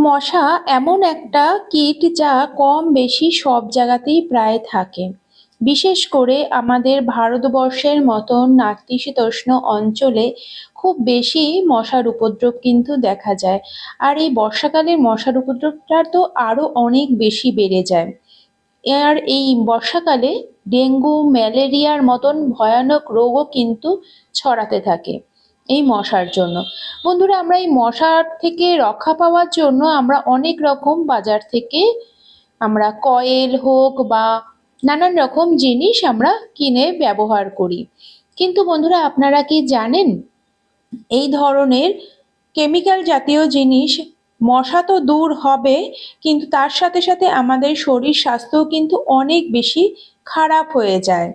মশা এমন একটা কীট যা কম বেশি সব জায়গাতেই প্রায় থাকে। বিশেষ করে আমাদের ভারতবর্ষের মতন নাতিশীতোষ্ণ অঞ্চলে খুব বেশি মশার উপদ্রব কিন্তু দেখা যায়। আর এই বর্ষাকালে মশার উপদ্রবটা তো আরও অনেক বেশি বেড়ে যায়। আর এই বর্ষাকালে ডেঙ্গু, ম্যালেরিয়ার মতন ভয়ানক রোগও কিন্তু ছড়াতে থাকে। এই মশার জন্য। বন্ধুরা, আমরা এই মশার থেকে রক্ষা পাওয়ার জন্য আমরা অনেক রকম বাজার থেকে আমরা কয়েল হোক বা নানান রকম জিনিস আমরা কিনে ব্যবহার করি। কিন্তু বন্ধুরা, আপনারা কি জানেন, এই ধরনের কেমিক্যাল জাতীয় জিনিস মশা তো দূর হবে, কিন্তু তার সাথে সাথে আমাদের শরীর স্বাস্থ্যও কিন্তু অনেক বেশি খারাপ হয়ে যায়।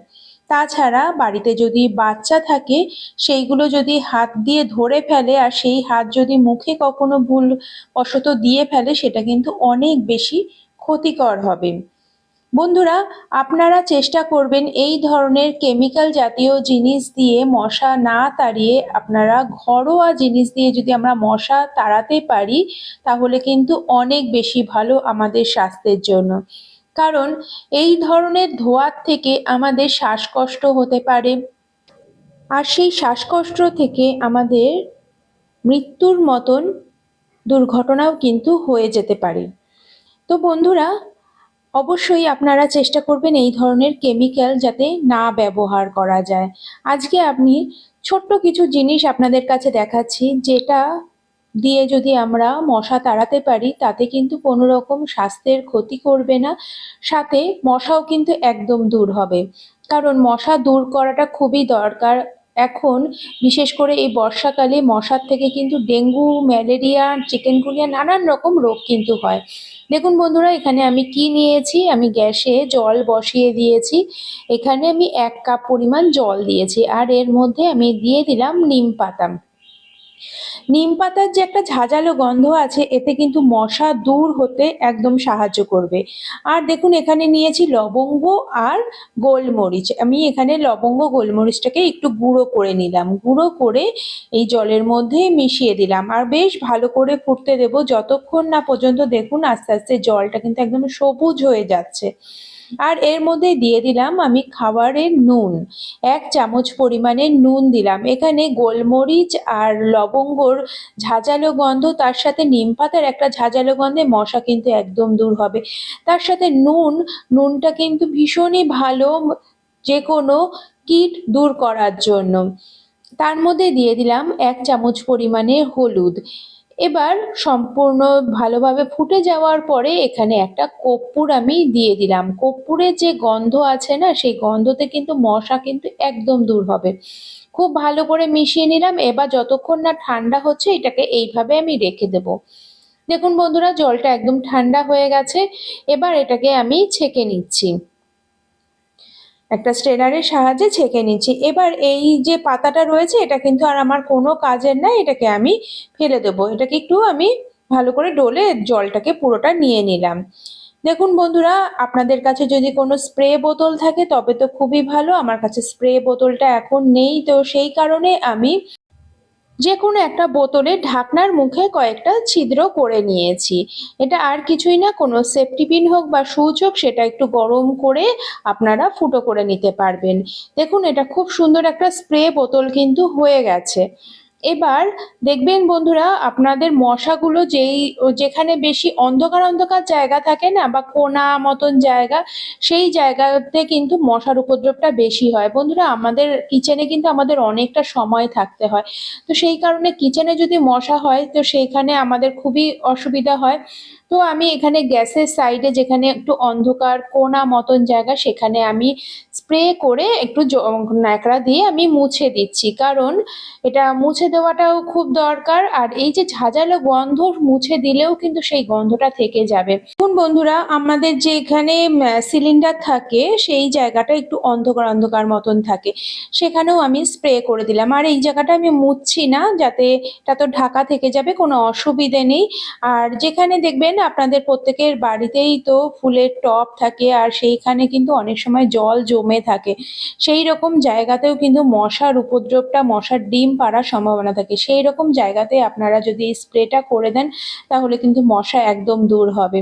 তাছাড়া বাড়িতে যদি বাচ্চা থাকে, সেইগুলো যদি হাত দিয়ে ধরে ফেলে আর সেই হাত যদি মুখে কখনো ভুলবশত দিয়ে ফেলে, সেটা কিন্তু অনেক বেশি ক্ষতিকর হবে। বন্ধুরা, আপনারা চেষ্টা করবেন এই ধরনের কেমিক্যাল জাতীয় জিনিস দিয়ে মশা না তাড়িয়ে আপনারা ঘরোয়া জিনিস দিয়ে যদি আমরা মশা তাড়াতে পারি, তাহলে কিন্তু অনেক বেশি ভালো আমাদের স্বাস্থ্যের জন্য। কারণ এই ধরনের ধোঁয়ার থেকে আমাদের শ্বাসকষ্ট হতে পারে। আর সেই শ্বাসকষ্ট থেকে আমাদের মৃত্যুর মতন দুর্ঘটনাও কিন্তু হয়ে যেতে পারে। তো বন্ধুরা, অবশ্যই আপনারা চেষ্টা করবেন এই ধরনের কেমিক্যাল যাতে না ব্যবহার করা যায়। আজকে আপনি ছোট্ট কিছু জিনিস আপনাদের কাছে দেখাচ্ছি, যেটা দিয়ে যদি আমরা মশা তাড়াতে পারি, তাতে কিন্তু কোনো রকম স্বাস্থ্যের ক্ষতি করবে না। সাথে মশাও কিন্তু একদম দূর হবে। কারণ মশা দূর করাটা খুবই দরকার। এখন বিশেষ করে এই বর্ষাকালে মশার থেকে কিন্তু ডেঙ্গু, ম্যালেরিয়া চিকেনগুনিয়া নানান রকম রোগ কিন্তু হয়। দেখুন বন্ধুরা, এখানে আমি কি নিয়েছি? আমি গ্যাসে জল বসিয়ে দিয়েছি। এখানে আমি এক কাপ পরিমাণ জল দিয়েছি। আর এর মধ্যে আমি দিয়ে দিলাম নিম পাতা। নিম পাতার যে একটা ঝাঁঝালো গন্ধ আছে, এতে কিন্তু মশা দূর হতে একদম সাহায্য করবে। আর দেখুন, এখানে নিয়েছি লবঙ্গ আর গোলমরিচ। আমি এখানে লবঙ্গ, গোলমরিচটাকে একটু গুঁড়ো করে নিলাম। গুঁড়ো করে এই জলের মধ্যে মিশিয়ে দিলাম। আর বেশ ভালো করে ফুটতে দেবো। যতক্ষণ না পর্যন্ত দেখুন, আস্তে আস্তে জলটা কিন্তু একদম সবুজ হয়ে যাচ্ছে। আর এর মধ্যে দিয়ে দিলাম আমি খাবারের নুন। এক চামচ পরিমাণে নুন দিলাম। এখানে গোলমরিচ আর লবঙ্গর ঝাঁঝালো গন্ধ, তার সাথে নিম পাতার একটা ঝাঁঝালো গন্ধে মশা কিন্তু একদম দূর হবে। তার সাথে নুন, নুনটা কিন্তু ভীষণই ভালো যে কোনো কীট দূর করার জন্য। তার মধ্যে দিয়ে দিলাম এক চামচ পরিমাণে হলুদ। এবার সম্পূর্ণ ভালোভাবে ফুটে যাওয়ার পরে এখানে একটা কর্পূর আমি দিয়ে দিলাম। কর্পূরের যে গন্ধ আছে না, সেই গন্ধতে কিন্তু মশা কিন্তু একদম দূর হবে। খুব ভালো করে মিশিয়ে নিলাম। এবার যতক্ষণ না ঠান্ডা হচ্ছে, এটাকে এইভাবে আমি রেখে দেব। দেখুন বন্ধুরা, জলটা একদম ঠান্ডা হয়ে গেছে। এবার এটাকে আমি ছেঁকে নিচ্ছি। একটা স্ট্রেনারের সাহায্যে ছেঁকে নিচ্ছি। এবার এই যে পাতাটা রয়েছে, এটা কিন্তু আর আমার কোনো কাজের না এটাকে আমি ফেলে দেবো। এটাকে একটু আমি ভালো করে ডলে জলটাকে পুরোটা নিয়ে নিলাম। দেখুন বন্ধুরা, আপনাদের কাছে যদি কোনো স্প্রে বোতল থাকে, তবে তো খুবই ভালো। আমার কাছে স্প্রে বোতলটা এখন নেই, তো সেই কারণে আমি যে কোনো একটা বোতলে ঢাকনার মুখে কয়েকটা ছিদ্র করে নিয়েছি। এটা আর কিছুই না, কোনো সেফটি পিন হোক বা সুচ হোক, সেটা একটু গরম করে আপনারা ফুটো করে নিতে পারবেন। দেখুন, এটা খুব সুন্দর একটা স্প্রে বোতল কিন্তু হয়ে গেছে। এবার দেখবেন বন্ধুরা, আপনাদের মশাগুলো যেই, যেখানে বেশি অন্ধকার অন্ধকার জায়গা থাকে না বা কোনা মতন জায়গা, সেই জায়গাতে কিন্তু মশার উপদ্রবটা বেশি হয়। বন্ধুরা, আমাদের কিচেনে কিন্তু আমাদের অনেকটা সময় থাকতে হয়। তো সেই কারণে কিচেনে যদি মশা হয়, তো সেইখানে আমাদের খুবই অসুবিধা হয়। তো আমি এখানে গ্যাসের সাইডে যেখানে একটু অন্ধকার, কোনা মতন জায়গা, সেখানে আমি স্প্রে করে একটু ন্যাকড়া দিয়ে আমি মুছে দিচ্ছি। কারণ এটা মুছে দেওয়াটাও খুব দরকার। আর এই যে ঝাঁঝালো গন্ধ মুছে দিলেও কিন্তু সেই গন্ধটা থেকে যাবে। এখন বন্ধুরা, আমাদের যে এখানে সিলিন্ডার থাকে, সেই জায়গাটা একটু অন্ধকার অন্ধকার মতন থাকে। সেখানেও আমি স্প্রে করে দিলাম। আর এই জায়গাটা আমি মুছছি না, যাতে এটা তো ঢাকা থেকে যাবে, কোনো অসুবিধে নেই। আর যেখানে দেখবেন, আপনাদের প্রত্যেকের বাড়িতেই তো ফুলের টব থাকে, আর সেইখানে কিন্তু অনেক সময় জল জমে থাকে। সেই রকম জায়গাতেও কিন্তু মশার উপদ্রবটা, মশার ডিম পাড়া সম্ভাবনা সম্ভাবনা থাকে। সেই রকম জায়গাতে আপনারা যদি এই স্প্রেটা করে দেন, তাহলে কিন্তু মশা একদম দূর হবে।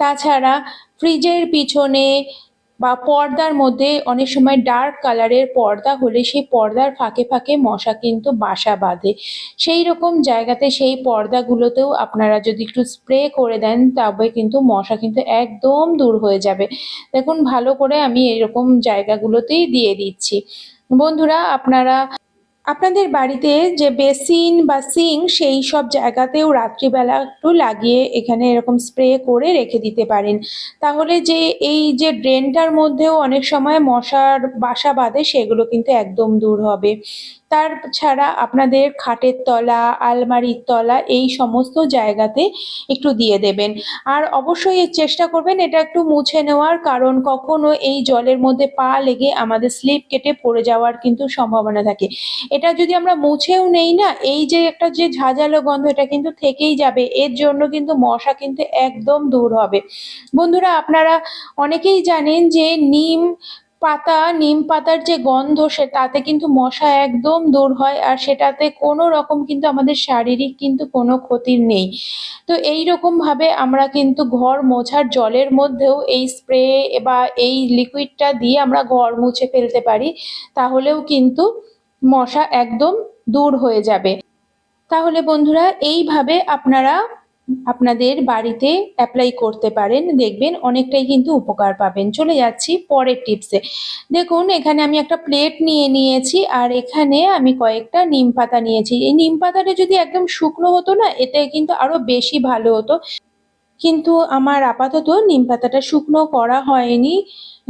তাছাড়া ফ্রিজের পিছনে বা পর্দার মধ্যে অনেক সময় ডার্ক কালারের পর্দা হলে সেই পর্দার ফাঁকে ফাঁকে মশা কিন্তু বাসা বাঁধে। সেই রকম জায়গাতে সেই পর্দাগুলোতেও আপনারা যদি একটু স্প্রে করে দেন, তবে কিন্তু মশা কিন্তু একদম দূর হয়ে যাবে। দেখুন, ভালো করে আমি এরকম জায়গাগুলোতেই দিয়ে দিচ্ছি। বন্ধুরা, আপনারা আপনাদের বাড়িতে যে বেসিন বা সিং, সেই সব জায়গাতেও রাত্রিবেলা একটু লাগিয়ে এখানে এরকম স্প্রে করে রেখে দিতে পারেন। তাহলে যে এই যে ড্রেনটার মধ্যেও অনেক সময় মশার বাসা বাঁধে, সেগুলো কিন্তু একদম দূর হবে। তার ছাড়া আপনাদের খাটের তলা, আলমারির তলা এই সমস্ত জায়গাতে একটু দিয়ে দেবেন। আর অবশ্যই চেষ্টা করবেন এটা একটু মুছে নেওয়ার, কারণ কখনো এই জলের মধ্যে পা লেগে আমাদের স্লিপ কেটে পড়ে যাওয়ার কিন্তু সম্ভাবনা থাকে। এটা যদি আমরা মুছেও নেই না, এই যে একটা যে ঝাঁঝালো গন্ধ, এটা কিন্তু থেকেই যাবে। এর জন্য কিন্তু মশা কিন্তু একদম দূর হবে। বন্ধুরা, আপনারা অনেকেই জানেন যে নিম পাতা, নিম পাতার যে গন্ধ, সে তাতে কিন্তু মশা একদম দূর হয় আর সেটাতে কোনো রকম কিন্তু আমাদের শারীরিক কিন্তু কোনো ক্ষতির নেই। তো এই রকমভাবে আমরা কিন্তু ঘর মোছার জলের মধ্যেও এই স্প্রে বা এই লিকুইডটা দিয়ে আমরা ঘর মুছে ফেলতে পারি, তাহলেও কিন্তু মশা একদম দূর হয়ে যাবে। তাহলে বন্ধুরা, এইভাবে আপনারা আপনাদের বাড়িতে অ্যাপ্লাই করতে পারেন, দেখবেন অনেকটাই কিন্তু উপকার পাবেন। চলে যাচ্ছি পরের টিপসে দেখুন, এখানে আমি একটা প্লেট নিয়ে নিয়েছি, আর এখানে আমি কয়েকটা নিম পাতা নিয়েছি। এই নিম পাতাটা যদি একদম শুকনো হতো না, এতে কিন্তু আরও বেশি ভালো হতো। কিন্তু আমার আপাতত নিম পাতাটা শুকনো করা হয়নি।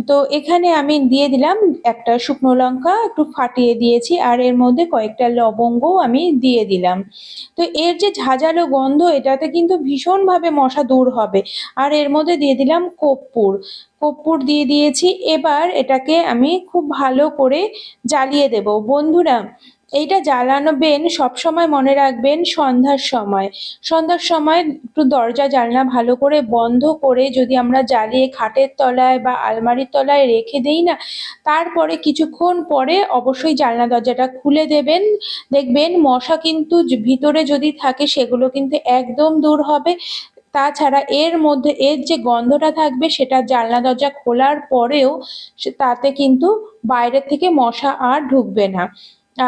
তো এখানে আমি দিয়ে দিলাম একটা শুকনো লঙ্কা, একটু ফাটিয়ে দিয়েছি, আর এর মধ্যে কয়েকটা লবঙ্গ আমি দিয়ে দিলাম। তো এর যে ঝাঁঝালো গন্ধ, এটাতে কিন্তু ভীষণভাবে মশা দূর হবে। আর এর মধ্যে দিয়ে দিলাম কর্পূর। কর্পূর দিয়ে দিয়েছি, এবার এটাকে আমি খুব ভালো করে জ্বালিয়ে দেব। বন্ধুরা এইটা জ্বালানোবেন সবসময় মনে রাখবেন সন্ধ্যার সময়। সন্ধ্যার সময় একটু দরজা জানলা ভালো করে বন্ধ করে যদি আমরা জ্বালিয়ে খাটের তলায় বা আলমারির তলায় রেখে দেই না, তারপরে কিছুক্ষণ পরে অবশ্যই জানলা দরজাটা খুলে দেবেন। দেখবেন মশা কিন্তু ভিতরে যদি থাকে সেগুলো কিন্তু একদম দূর হবে। তাছাড়া এর মধ্যে, এর যে গন্ধটা থাকবে সেটা জানলা দরজা খোলার পরেও তাতে কিন্তু বাইরে থেকে মশা আর ঢুকবে না।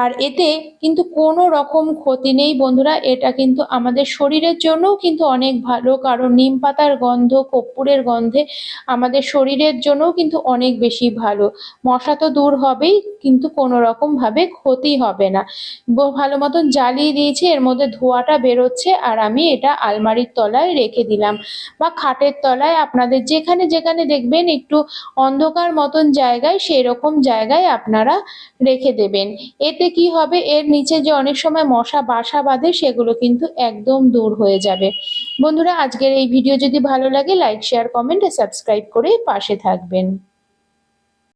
আর এতে কিন্তু কোনো রকম ক্ষতি নেই বন্ধুরা। এটা কিন্তু আমাদের শরীরের জন্যও কিন্তু অনেক ভালো, কারণ নিম পাতার গন্ধ, কর্পূরের গন্ধে আমাদের শরীরের জন্যও কিন্তু অনেক বেশি ভালো। মশা তো দূর হবেই, কিন্তু কোনো রকমভাবে ক্ষতি হবে না। ভালো মতন জ্বালিয়ে দিয়েছি, এর মধ্যে ধোঁয়াটা বেরোচ্ছে, আর আমি এটা আলমারির তলায় রেখে দিলাম। বা খাটের তলায় আপনাদের যেখানে যেখানে দেখবেন, একটু অন্ধকার মতন জায়গায় সেই রকম জায়গায় আপনারা রেখে দেবেন। এতে এতে কি হবে? এর নিচে যে অনেক সময় মশা বাসা বাঁধে, সেগুলো কিন্তু একদম দূর হয়ে যাবে। বন্ধুরা, আজকের এই ভিডিও যদি ভালো লাগে লাইক শেয়ার কমেন্ট সাবস্ক্রাইব করে পাশে থাকবেন।